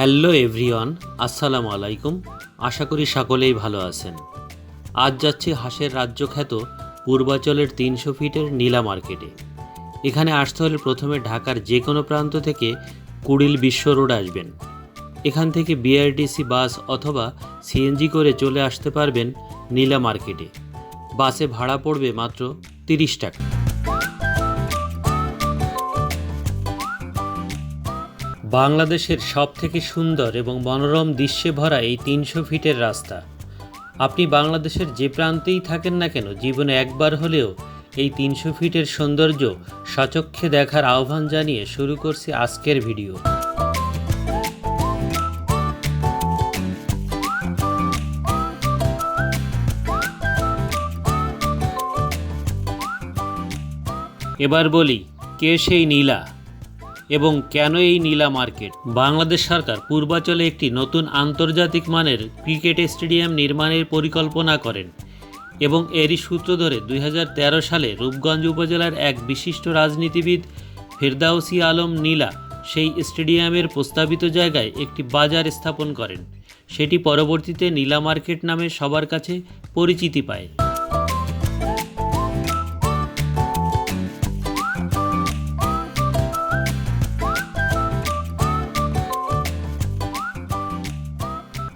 Hello everyone, আসসালামু আলাইকুম। আশা করি সকলেই ভালো আছেন। আজ যাচ্ছি হাঁসের রাজ্য খ্যাত পূর্বাচলের তিনশো ফিটের নীলা মার্কেটে। এখানে আসতে হলে প্রথমে ঢাকার যে কোনো প্রান্ত থেকে কুড়িল বিশ্ব রোড আসবেন। এখান থেকে বিআরটিসি বাস অথবা সিএনজি করে চলে আসতে পারবেন নীলা মার্কেটে। বাসে ভাড়া পড়বে মাত্র তিরিশ টাকা। বাংলাদেশের সব থেকে সুন্দর এবং মনোরম দৃশ্যে ভরা এই তিনশো ফিটের রাস্তা। আপনি বাংলাদেশের যে প্রান্তেই থাকেন না কেন, জীবনে একবার হলেও এই তিনশো ফিটের সৌন্দর্য সচক্ষে দেখার আহ্বান জানিয়ে শুরু করছি আজকের ভিডিও। এবার বলি, কে সেই নীলা? এবং কেন এই নীলা মার্কেট? বাংলাদেশ সরকার পূর্বাচলে একটি নতুন আন্তর্জাতিক মানের ক্রিকেট স্টেডিয়াম নির্মাণের পরিকল্পনা করেন এবং এরই সূত্র ধরে দুই হাজার তেরো সালে রূপগঞ্জ উপজেলার এক বিশিষ্ট রাজনীতিবিদ ফেরদাউসি আলম নীলা সেই স্টেডিয়ামের প্রস্তাবিত জায়গায় একটি বাজার স্থাপন করেন। সেটি পরবর্তীতে নীলা মার্কেট নামে সবার কাছে পরিচিতি পায়।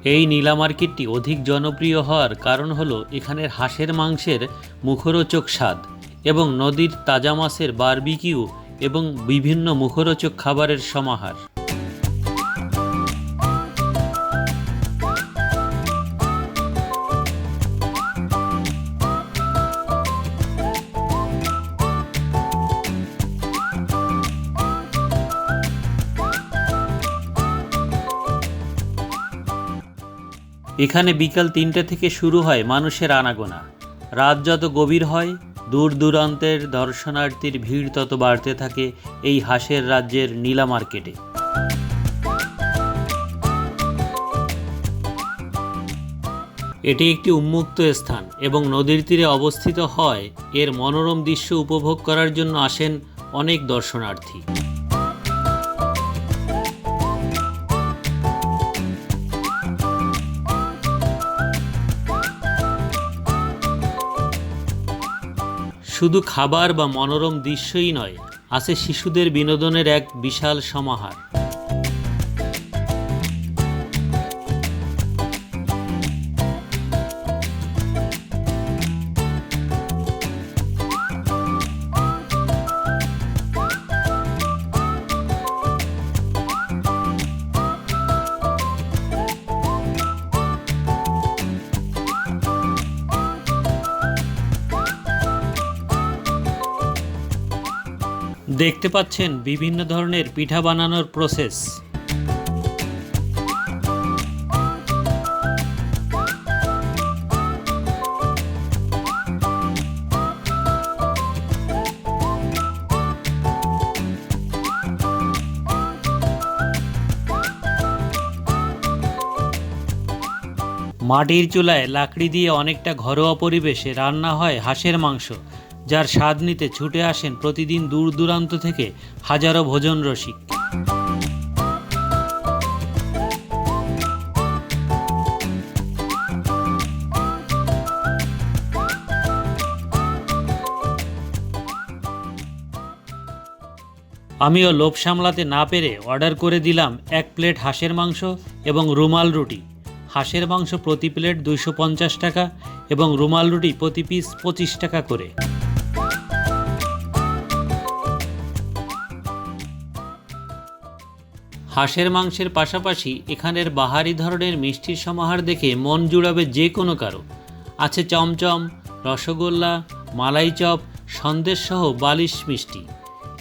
এই নীলা মার্কেটটি অধিক জনপ্রিয় হওয়ার কারণ হলো এখানের হাঁসের মাংসের মুখরোচক স্বাদ এবং নদীর তাজা মাছের বারবিকিউ এবং বিভিন্ন মুখরোচক খাবারের সমাহার। এখানে বিকাল তিনটে থেকে শুরু হয় মানুষের আনাগোনা। রাত যত গভীর হয়, দূর দূরান্তের দর্শনার্থীর ভিড় তত বাড়তে থাকে এই হাঁসের রাজ্যের নীলা মার্কেটে। এটি একটি উন্মুক্ত স্থান এবং নদীর তীরে অবস্থিত হয়। এর মনোরম দৃশ্য উপভোগ করার জন্য আসেন অনেক দর্শনার্থী। শুধু খাবার বা মনোরম দৃশ্যই নয় আছে শিশুদের বিনোদনের এক বিশাল সমাহার। দেখতে পাচ্ছেন বিভিন্ন ধরনের পিঠা বানানোর প্রসেস মাটির চুলায় লাকড়ি দিয়ে অনেকটা ঘরোয়া পরিবেশে রান্না হয় হাঁসের মাংস। যার স্বাদ নিতে ছুটে আসেন প্রতিদিন দূর দূরান্ত থেকে হাজারো ভোজন রসিক। আমিও লোভ সামলাতে না পেরে অর্ডার করে দিলাম এক প্লেট হাঁসের মাংস এবং রুমাল রুটি। হাঁসের মাংস প্রতি প্লেট দুইশো পঞ্চাশ টাকা এবং রুমাল রুটি প্রতি পিস পঁচিশ টাকা করে। হাঁসের মাংসের পাশাপাশি এখানের বাহারি ধরনের মিষ্টির সমাহার দেখে মন জুড়াবে যে কোনো কারও। আছে চমচম, রসগোল্লা, মালাই চপ, সন্দেশসহ বালিশ মিষ্টি।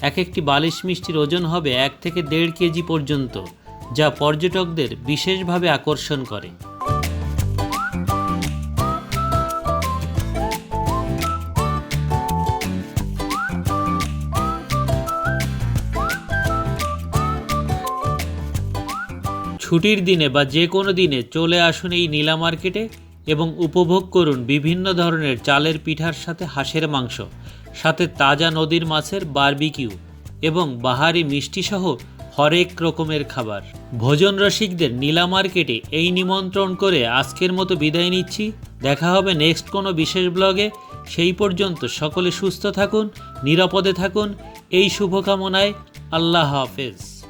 এক একটি বালিশ মিষ্টির ওজন হবে এক থেকে দেড় কেজি পর্যন্ত, যা পর্যটকদের বিশেষভাবে আকর্ষণ করে। ছুটির দিনে বা যে কোনো দিনে চলে আসুন এই নীলা মার্কেটে এবং উপভোগ করুন বিভিন্ন ধরনের চালের পিঠার সাথে হাঁসের মাংস, সাথে তাজা নদীর মাছের বারবিকিউ এবং বাহারি মিষ্টি সহ হরেক রকমের খাবার। ভোজন রসিকদের নীলা মার্কেটে এই নিমন্ত্রণ করে আজকের মতো বিদায় নিচ্ছি। দেখা হবে নেক্সট কোনো বিশেষ ব্লগে। সেই পর্যন্ত সকলে সুস্থ থাকুন, নিরাপদে থাকুন। এই শুভকামনায় আল্লাহ হাফেজ।